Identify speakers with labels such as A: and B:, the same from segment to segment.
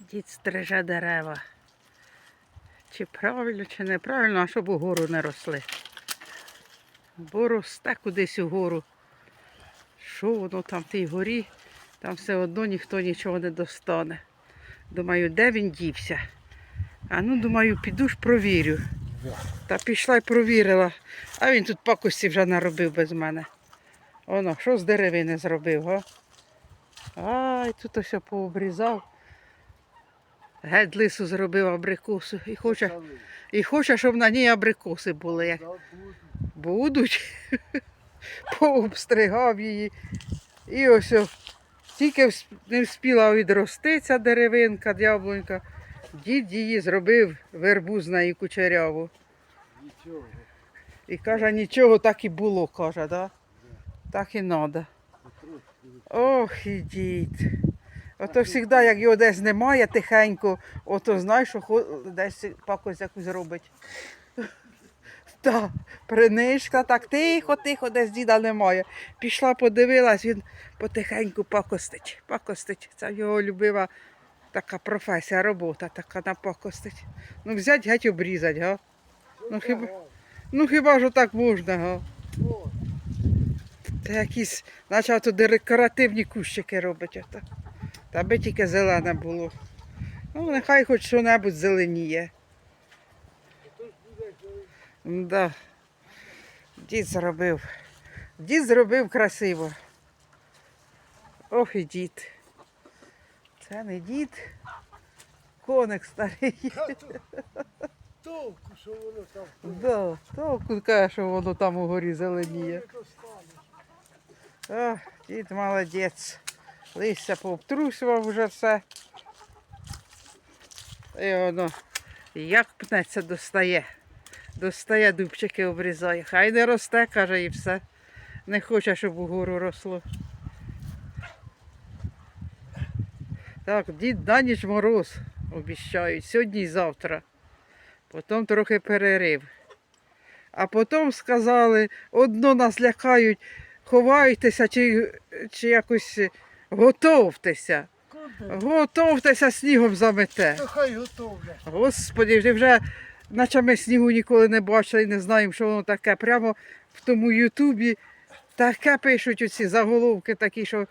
A: Дід стриже дерева. Чи правильно, чи неправильно, а щоб угору не росли. Бо росте кудись угору. Що воно там в тій горі, там все одно ніхто нічого не достане. Думаю, де він дівся? А ну, думаю, піду ж провірю. Та пішла й провірила. А він тут пакості вже наробив без мене. Оно, що з деревини зробив, га? Ай, тут ось пообрізав. Геть лису зробив абрикосу. І хоче, і хоче, щоб на ній абрикоси були. Як будуть. Пообстригав її. І ось тільки не вспіла відрости ця деревинка, яблунька. Дід її зробив вербу з кучеряву.
B: Нічого.
A: І каже, нічого так і було, каже, да? так і треба. Ох, і. Ото завжди, як його десь немає тихенько, ото знаєш, що десь пакось якусь робить. Та, принишка, так тихо, тихо, десь діда немає. Пішла, подивилась, він потихеньку пакостить. Пакостить. Це його любива така професія, робота така напакостить. Ну, взять геть обрізать, га? Ну хіба, ну хіба ж так можна, га? Та якісь, наче ото декоративні кущики робить. Ото. Та би тільки зелене було. Ну, нехай хоч що-небудь зеленіє. Да. Дід зробив. Дід зробив красиво. Ох і дід. Це не дід. Коник старий.
B: Толку, що воно там.
A: Да, толку каже, що воно там угорі зеленіє. О, дід молодець. Листя пообтрусував вже все. І воно як пнеться достає. Достає дубчики обрізає. Хай не росте, каже, і все. Не хоче, щоб угору росло. Так, дід на ніч мороз обіщають, сьогодні і завтра. Потім трохи перерив. А потім сказали, одно нас лякають, ховайтеся чи, чи якось готовтеся.
B: Куди?
A: Готовтеся, снігом замете.
B: Та хай готовлять.
A: Господи, вже, вже наче ми снігу ніколи не бачили і не знаємо, що воно таке. Прямо в тому Ютубі таке пишуть оці заголовки такі, що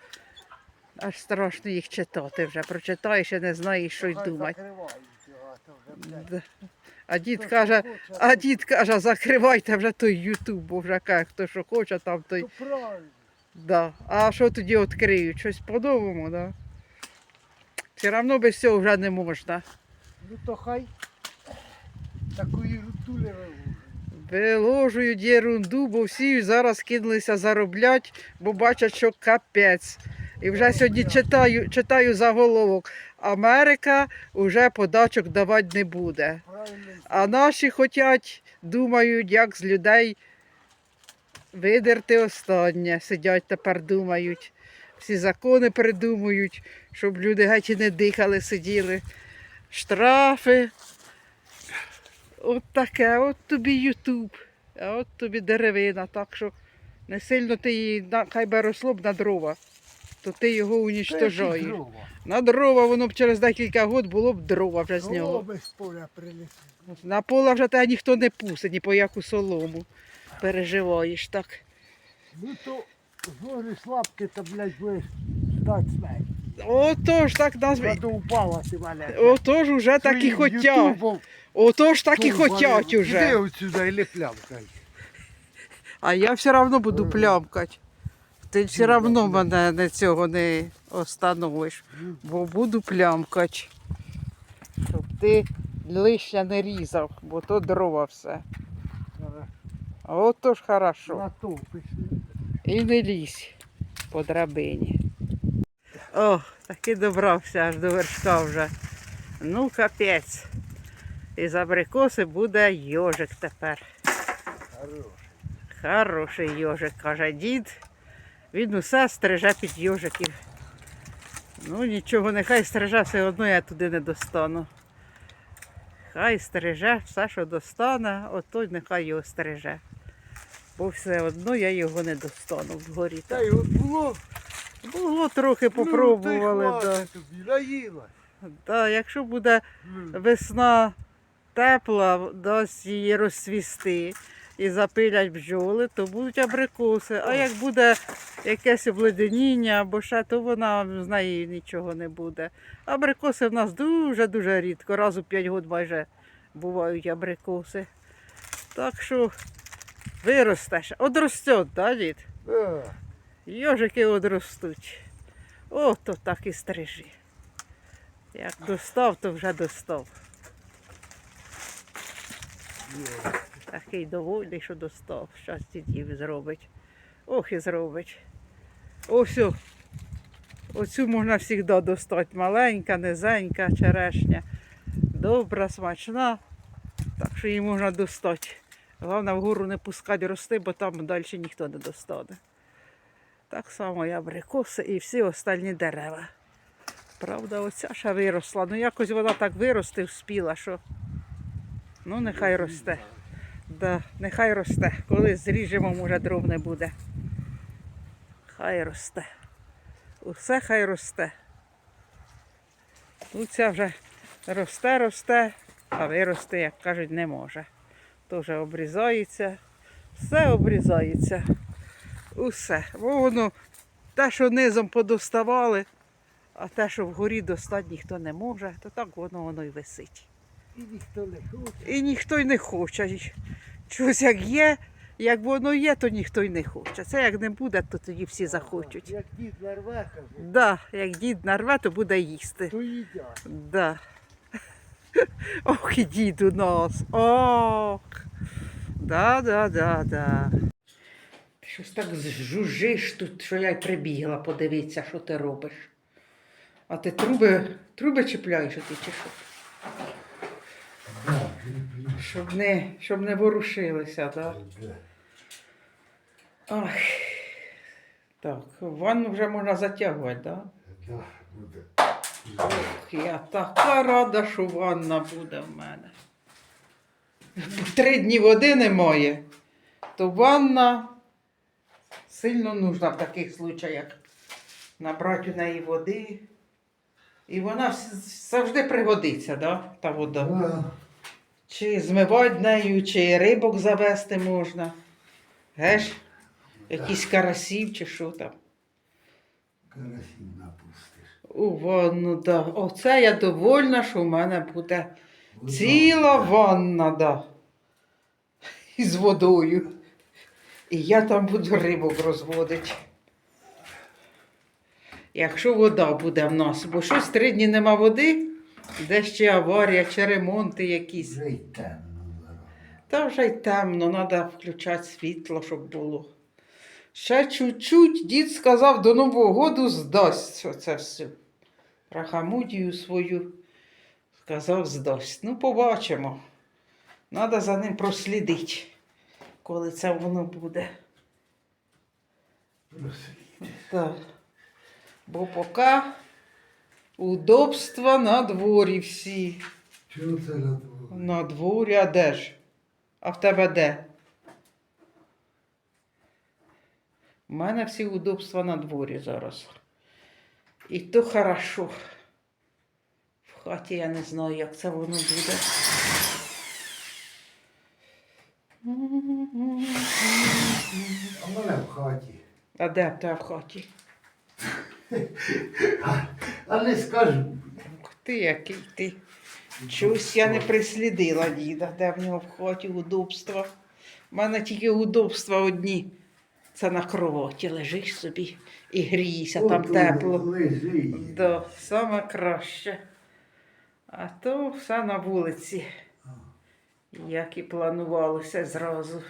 A: аж страшно їх читати вже. Прочитаєш і не знаєш, що й думати.
B: А
A: дід каже,
B: хоче,
A: а дід каже, закривайте вже той Ютуб, бо вже каже, хто що хоче, там той.
B: То правильно.
A: Да. А що тоді відкриють? Щось по-новому, да? Все одно без цього вже не можна.
B: Ну то хай такої рутули вивожуть.
A: Виложують ерунду, бо всі зараз кинулися заробляти, бо бачать, що капець. І вже сьогодні читаю, читаю заголовок. Америка вже подачок давати не буде. А наші хотять, думають, як з людей видерти останнє. Сидять тепер, думають. Всі закони придумують, щоб люди геть і не дихали, сиділи. Штрафи. От таке, от тобі Ютуб, а от тобі деревина. Так що не сильно ти її, хай би росло б на дрова, то ти його унічтожаєш. На дрова воно б через декілька років було б дрова вже з нього.
B: З поля прилетіли.
A: На пола вже тебе ніхто не пустить, ні по яку солому. Переживаєш так.
B: Ну то зложиш лапки, то, блядь, будеш ждать смерть.
A: Отож так нас.
B: Задовбала ти.
A: Отож уже так і
B: Своїм
A: хотять.
B: ютубом
A: Отож так і
B: турбали.
A: хотять
B: Іди
A: уже.
B: отсюда і леплямкай.
A: А я все одно буду
B: Ага.
A: плямкати. Ти все одно мене не цього не остановиш, бо буду плямкати. Щоб ти лише не різав, бо то дрова все. А Отож хорошо. І не лізь по драбині. О, таки добрався аж до вершка вже. Ну, капець. Із абрикоси буде йожик тепер.
B: Хорош.
A: Хороший йожик, каже дід. Він усе стриже під йожиків. Ну нічого, нехай стриже, все одно я туди не достану. Хай стриже все, що достане, ото нехай його стриже. Бо все одно я його не достану вгорі.
B: Та й от було
A: Було трохи попробували,
B: Ну,
A: да.
B: тобі.
A: Да, якщо буде
B: Ну,
A: весна тепла, дасть її розцвісти і запилять бджоли, то будуть абрикоси. А як буде якесь обледеніння або ще, то вона з неї нічого не буде. Абрикоси в нас дуже-дуже рідко, раз у 5 років майже бувають абрикоси. Так що виростеш. Одростет, да, дід? Йожики одростуть. О, то так і стрижи. Як достав, то вже достав. Такий довольний, що достав. Щас дідів зробить. Ох і зробить. Ось. Оцю можна завжди достати. Маленька, низенька, черешня. Добра, смачна. Так що її можна достати. Головне вгору не пускати рости, бо там далі ніхто не достане. Так само і абрикоси і всі остальні дерева. Правда, оця ще виросла. Ну якось вона так вирости вспіла, що ну нехай росте. Да, нехай росте. Коли зріжемо, може дров не буде. Хай росте. Усе хай росте. Тут ця вже росте, росте, а вирости, як кажуть, не може. Теж обрізається, все обрізається. Усе. Бо воно те, що низом подоставали, а те, що вгорі достати ніхто не може, то так воно воно й висить.
B: І ніхто не хоче.
A: І ніхто й не хоче. І Щось як є, як воно є, то ніхто й не хоче. Це як не буде, то тоді всі захочуть.
B: Як дід нарве, каже,
A: Да, як дід нарве, то буде їсти.
B: то їдять.
A: Да. Ох, і дід у нас. Ох. Да, да, да, да. Ти щось так жужжиш тут, що я й прибігла подивитися, що ти робиш. А ти труби, труби чіпляєш ти чи що? Щоб не, щоб не ворушилися, так? Ах. Так, ванну вже можна затягувати, так? Да? Ох, я така рада, що ванна буде в мене. Три дні води немає, то ванна сильно нужна в таких случаях. Набрати у неї води. І вона завжди пригодиться, да? та вода. Чи змивати нею, чи рибок завести можна. Геш? Якісь карасів чи що там.
B: Карасів напустиш.
A: У ванну, да. Оце я довольна, що в мене буде ціла ванна, да. Із водою. І я там буду рибок розводити. Якщо вода буде в нас, бо щось три дні нема води, де ще аварія чи ремонти якісь.
B: Вже й темно.
A: Та вже й темно, треба включати світло, щоб було. Ще чуть-чуть дід сказав, до Нового году здасть оце все. Рахамудію свою сказав, здасть. Ну, побачимо. Треба за ним прослідити, коли це воно буде. Так. Бо поки удобства на дворі всі.
B: Чого це на дворі?
A: На дворі, а де ж? А в тебе де? У мене всі удобства на дворі зараз. І то хорошо. В хаті я не знаю, як це воно буде.
B: А в мене в хаті.
A: А де в тебе в хаті?
B: А не скажу.
A: Ух ти, який ти. Чогось я не прислідила діда, де в нього в хаті удобства. У мене тільки удобства одні. Це на кроваті лежиш собі і грієшся, там
B: Отут
A: тепло.
B: Лежить.
A: Да, саме краще. А то все на вулиці. Як і планувалося зразу.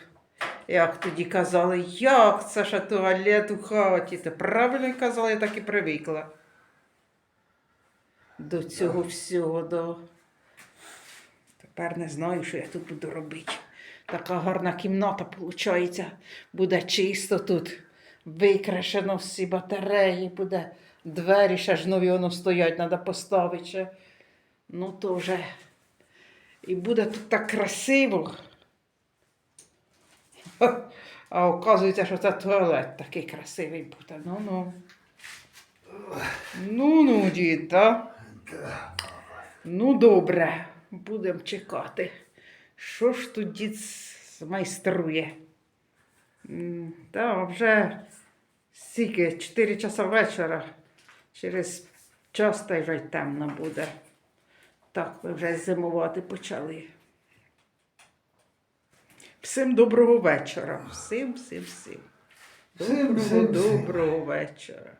A: Як тоді казали, як це ж туалет у хаті? Ти правильно казала, я так і привикла. До цього всього, до. Тепер не знаю, що я тут буду робити. Така гарна кімната, виходить. Буде чисто тут. Викрашено всі батареї, буде двері ще ж нові воно стоять, треба поставити ще. Ну то вже. І буде тут так красиво. А оказується, що це туалет такий красивий буде. Ну-ну. Ну, ну, дід, та? Ну, добре, будемо чекати. Що ж тут дід змайструє? Та вже стільки, 4 часа вечора. Через час та й вже темно буде. Так, ви вже зимувати почали. Всім доброго вечора. Всім, всім,
B: всім.
A: Доброго,
B: всім, всім.
A: доброго вечора.